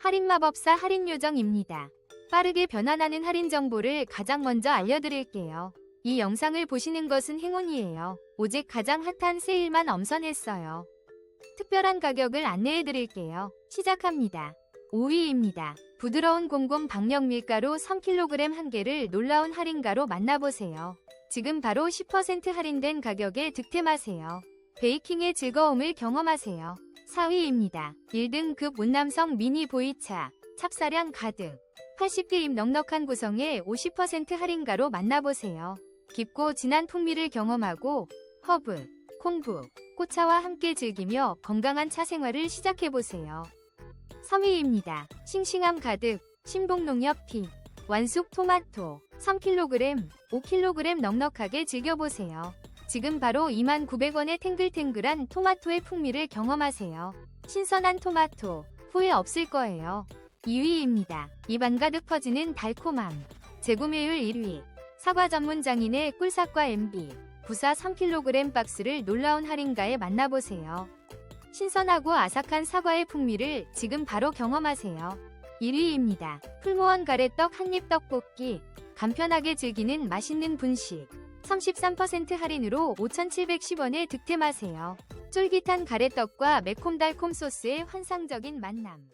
할인마법사 할인요정입니다. 빠르게 변환하는 할인 정보를 가장 먼저 알려드릴게요. 이 영상을 보시는 것은 행운이에요. 오직 가장 핫한 세일만 엄선했어요. 특별한 가격을 안내해드릴게요. 시작합니다. 5위입니다. 부드러운 곰곰 박력 밀가루 3kg 한 개를 놀라운 할인가로 만나보세요. 지금 바로 10% 할인된 가격에 득템하세요. 베이킹의 즐거움을 경험하세요. 4위입니다. 1등급 온남성 미니 보이차, 찹쌀향 가득. 80개 입 넉넉한 구성의 50% 할인가로 만나보세요. 깊고 진한 풍미를 경험하고 허브, 콩부, 꽃차와 함께 즐기며 건강한 차 생활을 시작해보세요. 3위입니다. 싱싱함 가득, 신복농협 피, 완숙 토마토, 3kg, 5kg 넉넉하게 즐겨보세요. 지금 바로 29,900원의 탱글탱글한 토마토의 풍미를 경험하세요. 신선한 토마토, 후회 없을 거예요. 2위입니다. 입안 가득 퍼지는 달콤함. 재구매율 1위. 사과 전문 장인의 꿀사과 MB. 부사 3kg 박스를 놀라운 할인가에 만나보세요. 신선하고 아삭한 사과의 풍미를 지금 바로 경험하세요. 1위입니다. 풀무원 가래떡 한입 떡볶이. 간편하게 즐기는 맛있는 분식. 33% 할인으로 5,710원에 득템하세요. 쫄깃한 가래떡과 매콤달콤 소스의 환상적인 만남.